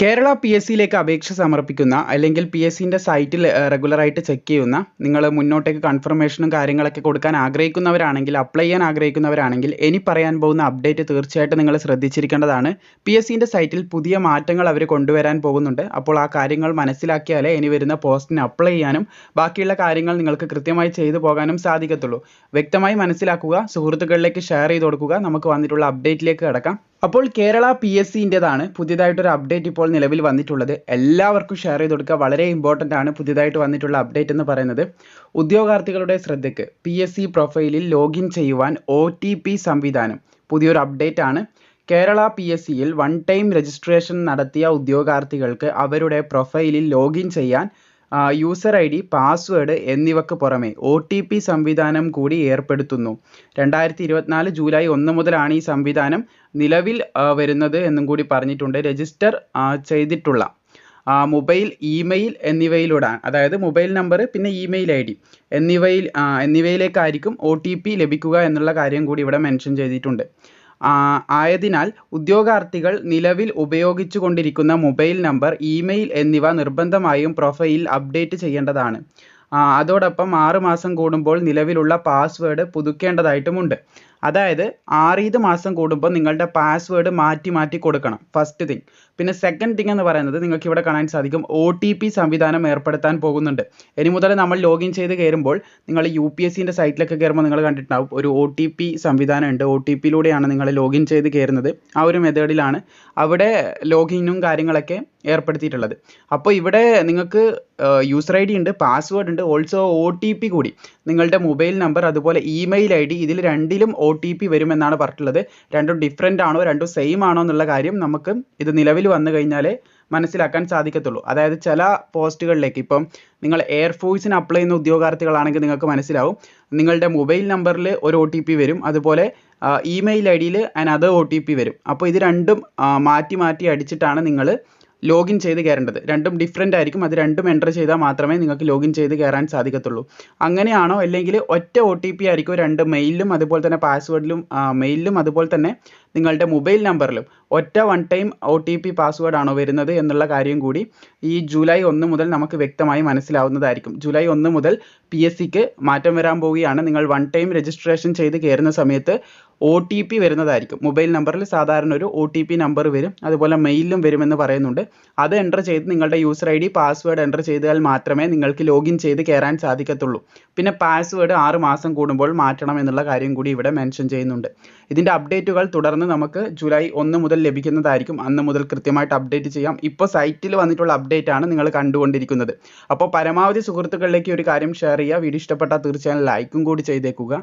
Kerala P S സിയിലേക്ക് അപേക്ഷ സമർപ്പിക്കുന്ന അല്ലെങ്കിൽ പി എസ് സിന്റെ സൈറ്റിൽ റെഗുലറായിട്ട് ചെക്ക് ചെയ്യുന്ന നിങ്ങൾ മുന്നോട്ടേക്ക് കൺഫർമേഷനും കാര്യങ്ങളൊക്കെ കൊടുക്കാൻ ആഗ്രഹിക്കുന്നവരാണെങ്കിൽ അപ്ലൈ ചെയ്യാൻ ആഗ്രഹിക്കുന്നവരാണെങ്കിൽ ഇനി പറയാൻ പോകുന്ന അപ്ഡേറ്റ് തീർച്ചയായിട്ടും നിങ്ങൾ ശ്രദ്ധിച്ചിരിക്കേണ്ടതാണ്. പി എസ് സിന്റെ സൈറ്റിൽ പുതിയ മാറ്റങ്ങൾ അവർ കൊണ്ടുവരാൻ പോകുന്നുണ്ട്. അപ്പോൾ ആ കാര്യങ്ങൾ മനസ്സിലാക്കിയാലേ ഇനി വരുന്ന പോസ്റ്റിന് അപ്ലൈ ചെയ്യാനും ബാക്കിയുള്ള കാര്യങ്ങൾ നിങ്ങൾക്ക് കൃത്യമായി ചെയ്തു പോകാനും സാധിക്കത്തുള്ളൂ. വ്യക്തമായി മനസ്സിലാക്കുക സുഹൃത്തുക്കളിലേക്ക് ഷെയർ ചെയ്ത് കൊടുക്കുക. നമുക്ക് വന്നിട്ടുള്ള അപ്ഡേറ്റിലേക്ക് കിടക്കാം. അപ്പോൾ കേരള പി എസ് സിന്റെതാണ് പുതിയതായിട്ടൊരു അപ്ഡേറ്റ് ഇപ്പോൾ നിലവിൽ വന്നിട്ടുള്ളത്. എല്ലാവർക്കും ഷെയർ ചെയ്ത് കൊടുക്കുക. വളരെ ഇമ്പോർട്ടന്റ് ആണ് പുതിയതായിട്ട് വന്നിട്ടുള്ള അപ്ഡേറ്റ് എന്ന് പറയുന്നത്. ഉദ്യോഗാർത്ഥികളുടെ ശ്രദ്ധയ്ക്ക് പി എസ് സി പ്രൊഫൈലിൽ ലോഗിൻ ചെയ്യുവാൻ ഒ ടി പി സംവിധാനം പുതിയൊരു അപ്ഡേറ്റ് ആണ്. കേരള പി എസ് സിയിൽ വൺ ടൈം രജിസ്ട്രേഷൻ നടത്തിയ ഉദ്യോഗാർത്ഥികൾക്ക് അവരുടെ പ്രൊഫൈലിൽ ലോഗിൻ ചെയ്യാൻ യൂസർ ഐ ഡി പാസ്വേഡ് എന്നിവയ്ക്ക് പുറമെ ഒ ടി പി സംവിധാനം കൂടി ഏർപ്പെടുത്തുന്നു. രണ്ടായിരത്തി ഇരുപത്തിനാല് ജൂലൈ ഒന്ന് മുതലാണ് ഈ സംവിധാനം നിലവിൽ വരുന്നത് എന്നും കൂടി പറഞ്ഞിട്ടുണ്ട് രജിസ്റ്റർ ചെയ്തിട്ടുള്ള. മൊബൈൽ ഇമെയിൽ എന്നിവയിലൂടെ അതായത് മൊബൈൽ നമ്പർ പിന്നെ ഇമെയിൽ ഐ ഡി എന്നിവയിൽ എന്നിവയിലേക്കായിരിക്കും ഒ ടി പി ലഭിക്കുക എന്നുള്ള കാര്യം കൂടി ഇവിടെ മെൻഷൻ ചെയ്തിട്ടുണ്ട്. ആയതിനാൽ ഉദ്യോഗാർത്ഥികൾ നിലവിൽ ഉപയോഗിച്ചുകൊണ്ടിരിക്കുന്ന മൊബൈൽ നമ്പർ ഇമെയിൽ എന്നിവ നിർബന്ധമായും പ്രൊഫൈലിൽ അപ്ഡേറ്റ് ചെയ്യേണ്ടതാണ്. അതോടൊപ്പം ആറ് മാസം കൂടുമ്പോൾ നിലവിലുള്ള പാസ്വേഡ് പുതുക്കേണ്ടതായിട്ടുമുണ്ട്. അതായത് ആറീത് മാസം കൂടുമ്പോൾ നിങ്ങളുടെ പാസ്വേഡ് മാറ്റി മാറ്റി കൊടുക്കണം ഫസ്റ്റ് തിങ് പിന്നെ സെക്കൻഡ് തിങ് എന്ന് പറയുന്നത് നിങ്ങൾക്ക് ഇവിടെ കാണാൻ സാധിക്കും ഒ ടി പി സംവിധാനം ഏർപ്പെടുത്താൻ പോകുന്നുണ്ട്. ഇനി മുതൽ നമ്മൾ ലോഗിൻ ചെയ്ത് കയറുമ്പോൾ നിങ്ങൾ യു പി എസ് സിന്റെ സൈറ്റിലൊക്കെ കയറുമ്പോൾ നിങ്ങൾ കണ്ടിട്ടുണ്ടാവും ഒരു ഒ ടി പി സംവിധാനം ഉണ്ട്. ഒ ടി പിയിലൂടെയാണ് നിങ്ങൾ ലോഗിൻ ചെയ്ത് കയറുന്നത്. ആ ഒരു മെത്തേഡിലാണ് അവിടെ ലോഗിനും കാര്യങ്ങളൊക്കെ ഏർപ്പെടുത്തിയിട്ടുള്ളത്. അപ്പോൾ ഇവിടെ നിങ്ങൾക്ക് യൂസർ ഐ ഡി ഉണ്ട് പാസ്വേഡ് ഉണ്ട്. ഓൾസോ ഒ ടി പി കൂടി. നിങ്ങളുടെ മൊബൈൽ നമ്പർ അതുപോലെ ഇമെയിൽ ഐ ഡി ഇതിൽ രണ്ടിലും ഒ ടി പി വരുമെന്നാണ് പറഞ്ഞിട്ടുള്ളത്. രണ്ടും ഡിഫറെന്റ് ആണോ രണ്ടും സെയിം ആണോ എന്നുള്ള കാര്യം നമുക്ക് ഇത് നിലവിൽ വന്നു കഴിഞ്ഞാൽ മനസ്സിലാക്കാൻ സാധിക്കത്തുള്ളൂ. അതായത് ചില പോസ്റ്റുകളിലേക്ക് ഇപ്പം നിങ്ങൾ എയർഫോഴ്സിന് അപ്ലൈ ചെയ്യുന്ന ഉദ്യോഗാർത്ഥികളാണെങ്കിൽ നിങ്ങൾക്ക് മനസ്സിലാവും. നിങ്ങളുടെ മൊബൈൽ നമ്പറിൽ ഒരു ഒ ടി പി വരും. അതുപോലെ ഇമെയിൽ ഐ ഡിയിൽ അനദർ ഒ ടി പി വരും. അപ്പോൾ ഇത് രണ്ടും മാറ്റി മാറ്റി അടിച്ചിട്ടാണ് നിങ്ങൾ ലോഗിൻ ചെയ്ത് കയറേണ്ടത്. രണ്ടും ഡിഫറെന്റ് ആയിരിക്കും. അത് രണ്ടും എന്റർ ചെയ്താൽ മാത്രമേ നിങ്ങൾക്ക് ലോഗിൻ ചെയ്ത് കയറാൻ സാധിക്കത്തുള്ളൂ. അങ്ങനെയാണോ? അല്ലെങ്കിൽ ഒറ്റ ഒ ടി പി ആയിരിക്കും? രണ്ട് മെയിലിലും അതുപോലെ തന്നെ പാസ്വേഡിലും മെയിലിലും അതുപോലെ തന്നെ നിങ്ങളുടെ മൊബൈൽ നമ്പറിലും ഒറ്റ one time O T P പാസ്വേഡാണോ വരുന്നത് എന്നുള്ള കാര്യം കൂടി ഈ ജൂലൈ ഒന്ന് മുതൽ നമുക്ക് വ്യക്തമായി മനസ്സിലാവുന്നതായിരിക്കും. ജൂലൈ ഒന്ന് മുതൽ പി എസ് സിക്ക് മാറ്റം വരാൻ പോവുകയാണ്. നിങ്ങൾ വൺ ടൈം രജിസ്ട്രേഷൻ ചെയ്ത് കയറുന്ന സമയത്ത് ഒ ടി പി വരുന്നതായിരിക്കും. മൊബൈൽ നമ്പറിൽ സാധാരണ ഒരു ഒ ടി പി നമ്പർ വരും. അതുപോലെ മെയിലിലും വരുമെന്ന് പറയുന്നുണ്ട്. അത് എന്റർ ചെയ്ത് നിങ്ങളുടെ user I D password enter ചെയ്താൽ മാത്രമേ നിങ്ങൾക്ക് ലോഗിൻ ചെയ്ത് കയറാൻ സാധിക്കത്തുള്ളൂ. പിന്നെ പാസ്വേഡ് ആറ് മാസം കൂടുമ്പോൾ മാറ്റണം എന്നുള്ള കാര്യം കൂടി ഇവിടെ മെൻഷൻ ചെയ്യുന്നുണ്ട്. ഇതിന്റെ അപ്ഡേറ്റുകൾ തുടർന്ന് നമുക്ക് ജൂലൈ ഒന്ന് മുതൽ ലഭിക്കുന്നതായിരിക്കും. അന്ന് മുതൽ കൃത്യമായിട്ട് അപ്ഡേറ്റ് ചെയ്യാം. ഇപ്പോൾ സൈറ്റിൽ വന്നിട്ടുള്ള അപ്ഡേറ്റ് ആണ് നിങ്ങൾ കണ്ടുകൊണ്ടിരിക്കുന്നത്. അപ്പോൾ പരമാവധി സുഹൃത്തുക്കളിലേക്ക് ഒരു കാര്യം ഷെയർ ചെയ്യുക. വീഡിയോ ഇഷ്ടപ്പെട്ടാൽ തീർച്ചയായും ലൈക്കും കൂടി ചെയ്തേക്കുക.